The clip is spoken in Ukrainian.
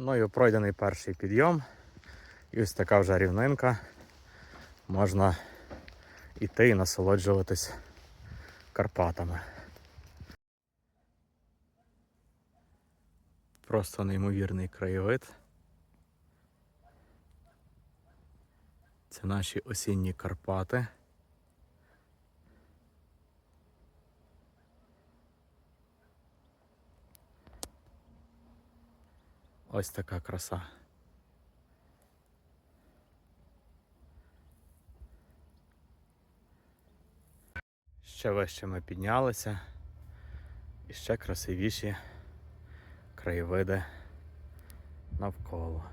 Мною пройдений перший підйом. І ось така вже рівнинка. Можна йти і насолоджуватись Карпатами. Просто неймовірний краєвид. Це наші осінні Карпати. Ось така краса. Ще вище ми піднялися і ще красивіші краєвиди навколо.